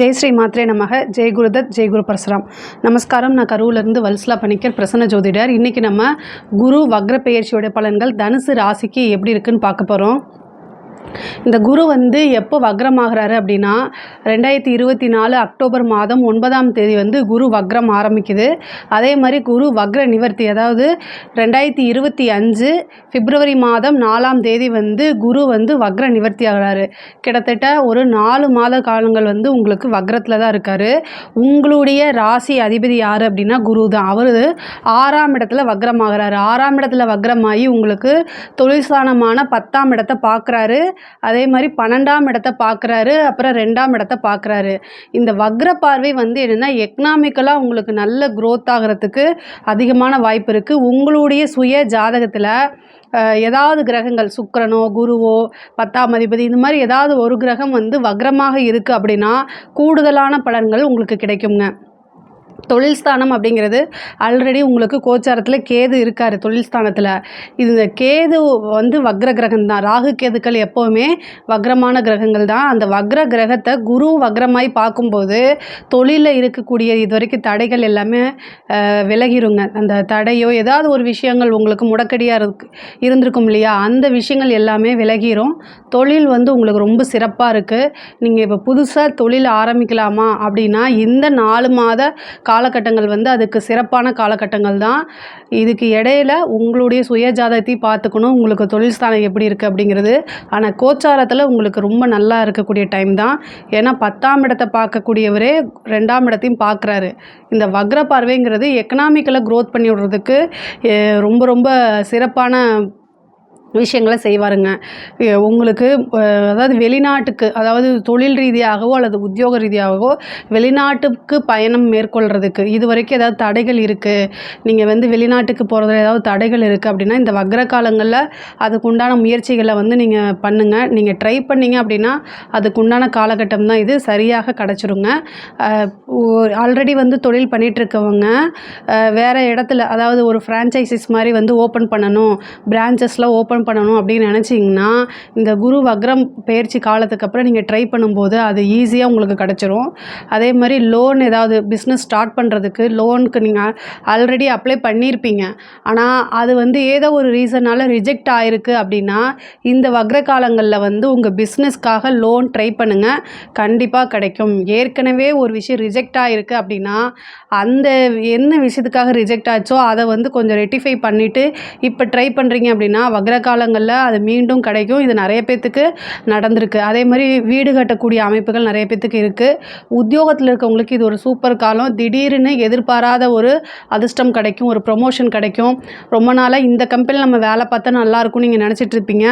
ஜெய் ஸ்ரீ மாத்ரே நமக. ஜெய் குருதத் ஜெய் குரு பரசுராம். நமஸ்காரம். நான் கரூர்லேருந்து வல்சலா பணிக்கர் பிரசன்ன ஜோதிடர். இன்றைக்கி நம்ம குரு வக்ர பெயர்ச்சியோட பலன்கள் தனுசு ராசிக்கு எப்படி இருக்குன்னு பார்க்க போகிறோம் இந்த குரு வந்து எப்போ வக்ரமாகிறாரு அப்படின்னா ரெண்டாயிரத்தி இருபத்தி நாலு அக்டோபர் மாதம் ஒன்பதாம் தேதி வந்து குரு வக்ரம் ஆரம்பிக்குது. அதே மாதிரி குரு வக்ர நிவர்த்தி அதாவது ரெண்டாயிரத்தி இருபத்தி அஞ்சு பிப்ரவரி மாதம் நாலாம் தேதி வந்து குரு வந்து வக்ர நிவர்த்தி ஆகிறாரு. கிட்டத்தட்ட ஒரு நாலு மாத காலங்கள் வந்து உங்களுக்கு வக்ரத்தில் தான் இருக்கார். உங்களுடைய ராசி அதிபதி யார் அப்படின்னா குரு தான். அவர் ஆறாம் இடத்துல வக்ரமாகிறாரு. ஆறாம் இடத்துல வக்ரமாகி உங்களுக்கு தொழில்சானமான பத்தாம் இடத்தை பார்க்குறாரு அதே மாதிரி பன்னெண்டாம் இடத்த பார்க்குறாரு அப்புறம் ரெண்டாம் இடத்த பார்க்குறாரு. இந்த வக்ர பார்வை வந்து என்னென்னா எக்கனாமிக்கலாக உங்களுக்கு நல்ல க்ரோத் ஆகிறதுக்கு அதிகமான வாய்ப்பு இருக்குது உங்களுடைய சுய ஜாதகத்தில் ஏதாவது கிரகங்கள் சுக்கரனோ குருவோ பத்தாம் அதிபதி இந்த மாதிரி ஏதாவது ஒரு கிரகம் வந்து வக்ரமாக இருக்குது அப்படின்னா கூடுதலான பலன்கள் உங்களுக்கு கிடைக்குங்க. தொழில் ஸ்தானம் அப்படிங்கிறது ஆல்ரெடி உங்களுக்கு கோச்சாரத்தில் கேது இருக்கார் தொழில் ஸ்தானத்தில். இந்த கேது வந்து வக்ர கிரகம் தான். ராகு கேதுக்கள் எப்போவுமே வக்ரமான கிரகங்கள் தான். அந்த வக்ர கிரகத்தை குரு வக்ரமாய் பார்க்கும்போது தொழிலில் இருக்கக்கூடிய இது வரைக்கும் தடைகள் எல்லாமே விலகிருங்க. அந்த தடையோ ஏதாவது ஒரு விஷயங்கள் உங்களுக்கு முடக்கடியாக இருக்கு இருந்திருக்கும் இல்லையா? அந்த விஷயங்கள் எல்லாமே விலகிரும். தொழில் வந்து உங்களுக்கு ரொம்ப சிறப்பாக இருக்குது நீங்கள் இப்போ புதுசாக தொழில் ஆரம்பிக்கலாமா அப்படின்னா இந்த நாலு மாத காலகட்டங்கள் வந்து அதுக்கு சிறப்பான காலகட்டங்கள் தான். இதுக்கு இடையில உங்களுடைய சுய ஜாதகத்தை பார்த்துக்கணும். உங்களுக்கு தொழில் ஸ்தானம் எப்படி இருக்குது அப்படிங்கிறது. ஆனால் கோச்சாரத்தில் உங்களுக்கு ரொம்ப நல்லா இருக்கக்கூடிய டைம் தான். ஏன்னா பத்தாம் இடத்தை பார்க்கக்கூடியவரே ரெண்டாம் இடத்தையும் பார்க்குறாரு. இந்த வக்ர பார்வைங்கிறது எக்கனாமிக்கலாக க்ரோத் பண்ணி விடுறதுக்கு ரொம்ப ரொம்ப சிறப்பான விஷயங்களை செய்வாருங்க. உங்களுக்கு அதாவது வெளிநாட்டுக்கு அதாவது தொழில் ரீதியாகவோ அல்லது உத்தியோக ரீதியாகவோ வெளிநாட்டுக்கு பயணம் மேற்கொள்கிறதுக்கு இது வரைக்கும் ஏதாவது தடைகள் இருக்குது நீங்கள் வந்து வெளிநாட்டுக்கு போகிறதுல ஏதாவது தடைகள் இருக்குது அப்படின்னா இந்த வக்ர காலங்களில் அதுக்குண்டான முயற்சிகளை வந்து நீங்கள் பண்ணுங்கள் நீங்கள் ட்ரை பண்ணீங்க அப்படின்னா அதுக்குண்டான காலகட்டம் தான் இது. சரியாக கிடச்சிருங்க. ஆல்ரெடி வந்து தொழில் பண்ணிகிட்ருக்கவங்க வேறு இடத்துல அதாவது ஒரு ஃப்ரான்ச்சைசிஸ் மாதிரி வந்து ஓப்பன் பண்ணணும். பிரான்ச்சஸ்லாம் ஓப்பன் பண்ணணும் அப்படின்னு நினச்சிங்கன்னா இந்த குரு வக்ரம் பயிற்சி காலத்துக்கு அப்புறம் நீங்கள் ட்ரை பண்ணும்போது அது ஈஸியாக உங்களுக்கு கிடச்சிரும். அதே மாதிரி லோன் ஏதாவது பிஸ்னஸ் ஸ்டார்ட் பண்ணுறதுக்கு லோனுக்கு நீங்கள் ஆல்ரெடி அப்ளை பண்ணியிருப்பீங்க ஆனால் அது வந்து ஏதோ ஒரு ரீசனால் ரிஜெக்ட் ஆகிருக்கு அப்படின்னா இந்த வக்ர காலங்களில் வந்து உங்கள் பிஸ்னஸ்க்காக லோன் ட்ரை பண்ணுங்கள் கண்டிப்பாக கிடைக்கும். ஏற்கனவே ஒரு விஷயம் ரிஜெக்ட் ஆகிருக்கு அப்படின்னா அந்த என்ன விஷயத்துக்காக ரிஜெக்ட் ஆச்சோ அதை வந்து கொஞ்சம் ரெட்டிஃபை பண்ணிவிட்டு இப்போ ட்ரை பண்ணுறீங்க அப்படின்னா வக்ர காலங்களில் அது மீண்டும் கிடைக்கும். இது நிறைய பேர்த்துக்கு நடந்திருக்கு. அதே மாதிரி வீடு கட்டக்கூடிய அமைப்புகள் நிறைய பேர்த்துக்கு இருக்குது உத்தியோகத்தில் இருக்கவங்களுக்கு இது ஒரு சூப்பர் காலம். திடீர்னு எதிர்பாராத ஒரு அதிர்ஷ்டம் கிடைக்கும் ஒரு ப்ரொமோஷன் கிடைக்கும். ரொம்ப நாளாக இந்த கம்பெனியில் நம்ம வேலை பார்த்தா நல்லாயிருக்கும் நீங்கள் நினச்சிட்ருப்பீங்க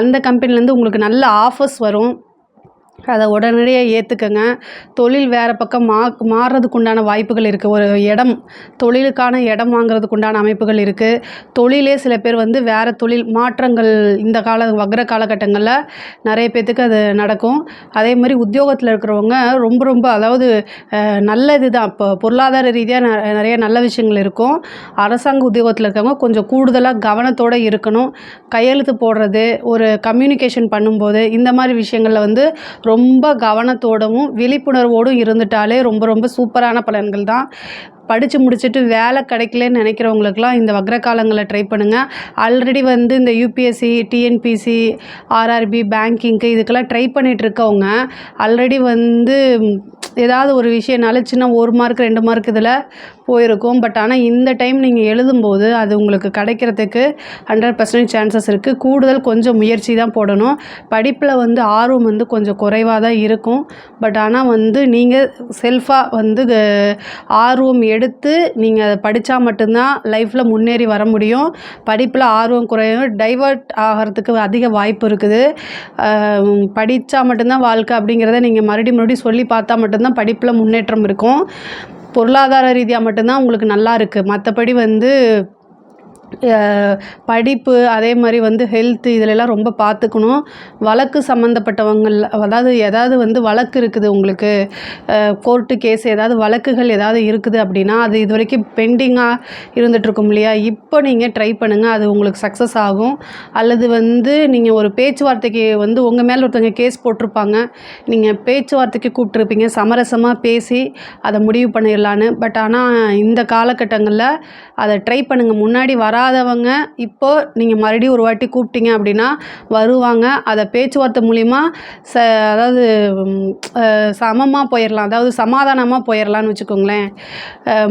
அந்த கம்பெனிலேருந்து உங்களுக்கு நல்ல ஆஃபர்ஸ் வரும். அதை உடனடியாக ஏற்றுக்கங்க தொழில் வேறு பக்கம் மா மாறுறதுக்கு உண்டான வாய்ப்புகள் இருக்குது ஒரு இடம் தொழிலுக்கான இடம் வாங்குறதுக்கு உண்டான அமைப்புகள் இருக்குது தொழிலே சில பேர் வந்து வேறு தொழில் மாற்றங்கள் இந்த கால வக்ர காலகட்டங்களில் நிறைய பேர்த்துக்கு அது நடக்கும். அதே மாதிரி உத்தியோகத்தில் இருக்கிறவங்க ரொம்ப ரொம்ப அதாவது அஹ், நல்ல இதுதான் இப்போ பொருளாதார ரீதியாக நிறைய நல்ல விஷயங்கள் இருக்கும். அரசாங்க உத்தியோகத்தில் இருக்கவங்க கொஞ்சம் கூடுதலாக கவனத்தோடு இருக்கணும். கையெழுத்து போடுறது ஒரு கம்யூனிகேஷன் பண்ணும்போது இந்த மாதிரி விஷயங்களில் வந்து ரொம்ப கவனத்தோடவும் விழிப்புணர்வோடும் இருந்துட்டாலே ரொம்ப ரொம்ப சூப்பரான பலன்கள் தான். படித்து முடிச்சுட்டு வேலை கிடைக்கலன்னு நினைக்கிறவங்களுக்குலாம் இந்த வக்ர ட்ரை பண்ணுங்கள் ஆல்ரெடி வந்து இந்த யூபிஎஸ்சி டிஎன்பிசி ஆர்ஆர்பி பேங்கிங்க்கு இதுக்கெல்லாம் ட்ரை பண்ணிகிட்ருக்கவங்க ஆல்ரெடி வந்து ஏதாவது ஒரு விஷயம்னால சின்ன ஒரு மார்க் ரெண்டு மார்க் இதில் போயிருக்கும். பட் ஆனால் இந்த டைம் நீங்கள் எழுதும்போது அது உங்களுக்கு கிடைக்கிறதுக்கு ஹண்ட்ரட் பர்சன்டேஜ் சான்சஸ் இருக்குது கூடுதல் கொஞ்சம் முயற்சி தான் போடணும். படிப்பில் வந்து ஆர்வம் வந்து கொஞ்சம் குறைவாக தான் இருக்கும். பட் ஆனால் வந்து நீங்கள் செல்ஃபாக வந்து ஆர்வம் எடுத்து நீங்கள் அதை படித்தா மட்டும்தான் லைஃப்பில் முன்னேறி வர முடியும். படிப்பில் ஆர்வம் குறையும். டைவர்ட் ஆகிறதுக்கு அதிக வாய்ப்பு இருக்குது. படித்தா மட்டும்தான் வாழ்க்கை அப்படிங்கிறத நீங்கள் மறுபடியும் மறுபடியும் சொல்லி பார்த்தா மட்டும்தான் படிப்பில் முன்னேற்றம் இருக்கும். பொருளாதார ரீதியாக மட்டும்தான் உங்களுக்கு நல்லா இருக்குது மற்றபடி வந்து படிப்பு அதே மாதிரி வந்து ஹெல்த்து இதிலெல்லாம் ரொம்ப பார்த்துக்கணும் வழக்கு சம்மந்தப்பட்டவங்கள் அதாவது ஏதாவது வந்து வழக்கு இருக்குது உங்களுக்கு கோர்ட்டு கேஸ் ஏதாவது வழக்குகள் ஏதாவது இருக்குது அப்படின்னா அது இது வரைக்கும் பெண்டிங்காக இருந்துகிட்ருக்கும் இல்லையா? இப்போ நீங்கள் ட்ரை பண்ணுங்கள் அது உங்களுக்கு சக்ஸஸ் ஆகும். அல்லது வந்து நீங்கள் ஒரு பேச்சுவார்த்தைக்கு வந்து உங்கள் மேலே ஒருத்தவங்க கேஸ் போட்டிருப்பாங்க. நீங்கள் பேச்சுவார்த்தைக்கு கூப்பிட்ருப்பீங்க சமரசமாக பேசி அதை முடிவு பண்ணிடலான்னு பட் ஆனால் இந்த காலகட்டங்களில் அதை ட்ரை பண்ணுங்கள் முன்னாடி வராதவங்க இப்போ நீங்கள் மறுபடியும் ஒரு வாட்டி கூப்பிட்டீங்க அப்படின்னா வருவாங்க. அதை பேச்சுவார்த்தை மூலிமா ச அதாவது சமமாக போயிடலாம் அதாவது சமாதானமாக போயிடலான்னு வச்சுக்கோங்களேன்.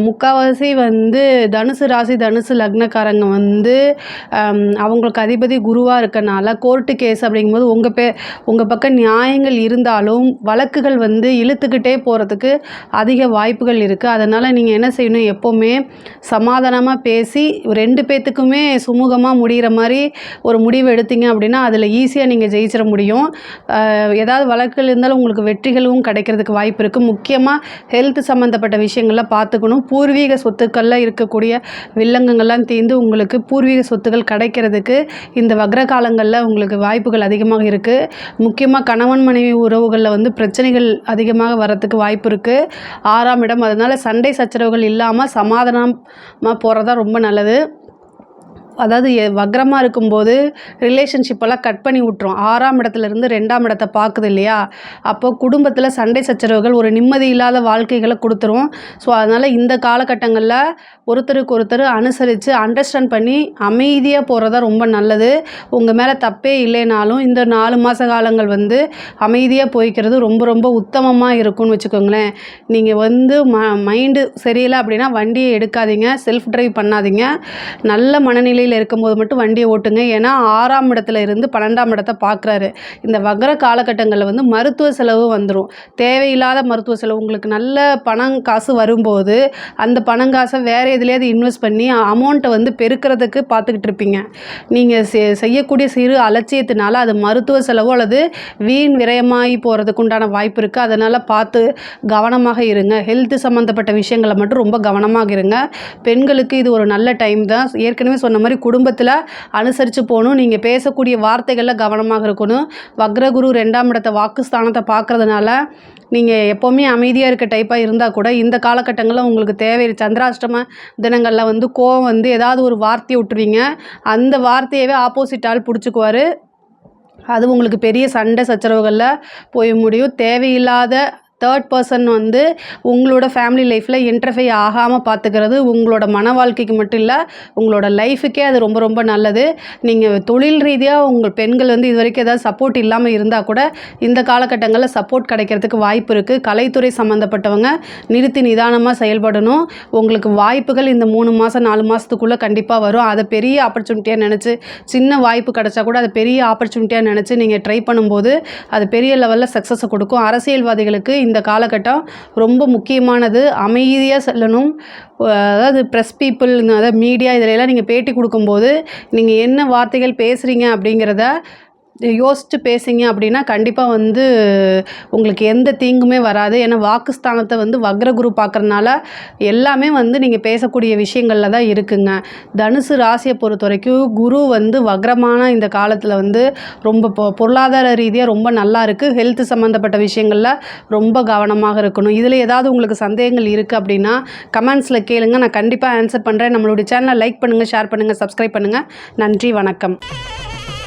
முக்கால்வாசி வந்து தனுசு ராசி தனுசு லக்னக்காரங்க வந்து அவங்களுக்கு அதிபதி குருவாக இருக்கனால கோர்ட்டு கேஸ் அப்படிங்கும்போது உங்கள் பே உங்கள் பக்கம் நியாயங்கள் இருந்தாலும் வழக்குகள் வந்து இழுத்துக்கிட்டே போகிறதுக்கு அதிக வாய்ப்புகள் இருக்குது அதனால் நீங்கள் என்ன செய்யணும்? எப்போவுமே சமாதானமாக பேசி ரெண்டு பேர் விஷயத்துக்குமே சுமூகமாக முடிகிற மாதிரி ஒரு முடிவு எடுத்தீங்க அப்படின்னா அதில் ஈஸியாக நீங்கள் ஜெயிச்சிட முடியும். ஏதாவது வழக்குகள் இருந்தாலும் உங்களுக்கு வெற்றிகளும் கிடைக்கிறதுக்கு வாய்ப்பு இருக்குது முக்கியமாக ஹெல்த் சம்மந்தப்பட்ட விஷயங்கள்லாம் பார்த்துக்கணும். பூர்வீக சொத்துக்களில் இருக்கக்கூடிய வில்லங்கங்கள்லாம் தீர்ந்து உங்களுக்கு பூர்வீக சொத்துக்கள் கிடைக்கிறதுக்கு இந்த வக்ர காலங்களில் உங்களுக்கு வாய்ப்புகள் அதிகமாக இருக்குது முக்கியமாக கணவன் மனைவி உறவுகளில் வந்து பிரச்சனைகள் அதிகமாக வரத்துக்கு வாய்ப்பு இருக்குது ஆறாம் இடம். அதனால் சண்டை சச்சரவுகள் இல்லாமல் சமாதானமாக போகிறதா ரொம்ப நல்லது. அதாவது எ- இருக்கும்போது ரிலேஷன்ஷிப்பெல்லாம் கட் பண்ணி விட்டுரும். ஆறாம் இடத்துல இருந்து ரெண்டாம் இடத்தை பார்க்குது இல்லையா? அப்போது குடும்பத்தில் சண்டை சச்சரவுகள் ஒரு நிம்மதி இல்லாத வாழ்க்கைகளை கொடுத்துரும். ஸோ அதனால் இந்த காலகட்டங்களில் ஒருத்தருக்கு ஒருத்தர் அனுசரித்து அண்டர்ஸ்டாண்ட் பண்ணி அமைதியாக போகிறதா ரொம்ப நல்லது. உங்கள் மேலே தப்பே இல்லைனாலும் இந்த நாலு மாத காலங்கள் வந்து அமைதியாக போய்க்கிறது ரொம்ப ரொம்ப உத்தமமாக இருக்கும்னு வச்சுக்கோங்களேன். நீங்கள் வந்து ம மைண்டு சரியில்லை அப்படின்னா வண்டியை எடுக்காதீங்க செல்ஃப் ட்ரைவ் பண்ணாதீங்க. நல்ல மனநிலையில் இருக்கும்போது மட்டும் வண்டியை ஓட்டுங்க. ஏன்னா ஆறாம் இடத்துல இருந்து பன்னெண்டாம் இடத்தை பார்க்குறாரு. இந்த வகர காலகட்டங்களில் வந்து மருத்துவ செலவு வந்துடும் தேவையில்லாத மருத்துவ செலவு. உங்களுக்கு நல்ல பணம் காசு வரும்போது அந்த பணங்காசை வேறு எதுலேயாவது இன்வெஸ்ட் பண்ணி அமௌண்ட்டை வந்து பெருக்கிறதுக்கு பார்த்துக்கிட்டு இருப்பீங்க. நீங்கள் செய்யக்கூடிய சிறு அலட்சியத்தினால அது மருத்துவ செலவோ அல்லது வீண் விரயமாகி போகிறதுக்கு உண்டான வாய்ப்பு இருக்குது அதனால் பார்த்து கவனமாக இருங்க. ஹெல்த் சம்மந்தப்பட்ட விஷயங்களை மட்டும் ரொம்ப கவனமாக இருங்க. பெண்களுக்கு இது ஒரு நல்ல டைம் தான். ஏற்கனவே சொன்ன மாதிரி குடும்பத்தில் அனுசரித்து போகணும். நீங்கள் பேசக்கூடிய வார்த்தைகளில் கவனமாக இருக்கணும். வக்ரகுரு ரெண்டாம் இடத்தை வாக்குஸ்தானத்தை பார்க்கறதுனால நீங்கள் எப்போவுமே அமைதியாக இருக்க டைப்பாக இருந்தால் கூட இந்த காலகட்டங்களில் உங்களுக்கு தேவை சந்திராஷ்டம தினங்களில் வந்து கோவம் வந்து ஏதாவது ஒரு வார்த்தையை விட்டுருவீங்க. அந்த வார்த்தையவே ஆப்போசிட் ஆள் அது உங்களுக்கு பெரிய சண்டை சச்சரவுகளில் போய் முடியும். தேவையில்லாத தேர்ட் பர்சன் வந்து உங்களோட ஃபேமிலி லைஃப்பில் இன்டர்ஃபை ஆகாமல் பார்த்துக்கிறது உங்களோட மன வாழ்க்கைக்கு மட்டும் இல்லை உங்களோட லைஃபுக்கே அது ரொம்ப ரொம்ப நல்லது. நீங்கள் தொழில் ரீதியாக உங்கள் பெண்கள் வந்து இது வரைக்கும் ஏதாவது சப்போர்ட் இல்லாமல் இருந்தால் கூட இந்த காலகட்டங்களில் சப்போர்ட் கிடைக்கிறதுக்கு வாய்ப்பு இருக்குது கலைத்துறை சம்மந்தப்பட்டவங்க நிறுத்தி நிதானமாக செயல்படணும். உங்களுக்கு வாய்ப்புகள் இந்த மூணு மாதம் நாலு மாதத்துக்குள்ளே கண்டிப்பாக வரும். அதை பெரிய ஆப்பர்ச்சுனிட்டியாக நினச்சி சின்ன வாய்ப்பு கிடைச்சா கூட அதை பெரிய ஆப்பர்ச்சுனிட்டியாக நினச்சி நீங்கள் ட்ரை பண்ணும்போது அது பெரிய லெவலில் சக்ஸஸை கொடுக்கும். அரசியல்வாதிகளுக்கு இந்த காலகட்டம் ரொம்ப முக்கியமானது. அமைதியாக செல்லணும். அதாவது ப்ரெஸ் பீப்புள் அதாவது மீடியா இதிலெல்லாம் நீங்கள் பேட்டி கொடுக்கும்போது நீங்கள் என்ன வார்த்தைகள் பேசுகிறீங்க அப்படிங்கிறத யோசித்து பேசிங்க அப்படின்னா கண்டிப்பாக வந்து உங்களுக்கு எந்த தீங்குமே வராது. ஏன்னா வாக்குஸ்தானத்தை வந்து வக்ரகுரு பார்க்குறனால எல்லாமே வந்து நீங்கள் பேசக்கூடிய விஷயங்களில் தான் இருக்குங்க. தனுசு ராசியை பொறுத்த வரைக்கும் குரு வந்து வக்ரமான இந்த காலத்தில் வந்து ரொம்ப பொ பொருளாதார ரீதியாக ரொம்ப நல்லா இருக்குது ஹெல்த் சம்மந்தப்பட்ட விஷயங்களில் ரொம்ப கவனமாக இருக்கணும். இதில் ஏதாவது உங்களுக்கு சந்தேகங்கள் இருக்குது அப்படின்னா கமெண்ட்ஸில் கேளுங்க. நான் கண்டிப்பாக ஆன்சர் பண்ணுறேன் நம்மளுடைய சேனலை லைக் பண்ணுங்கள் ஷேர் பண்ணுங்கள் சப்ஸ்கிரைப் பண்ணுங்கள் நன்றி வணக்கம்.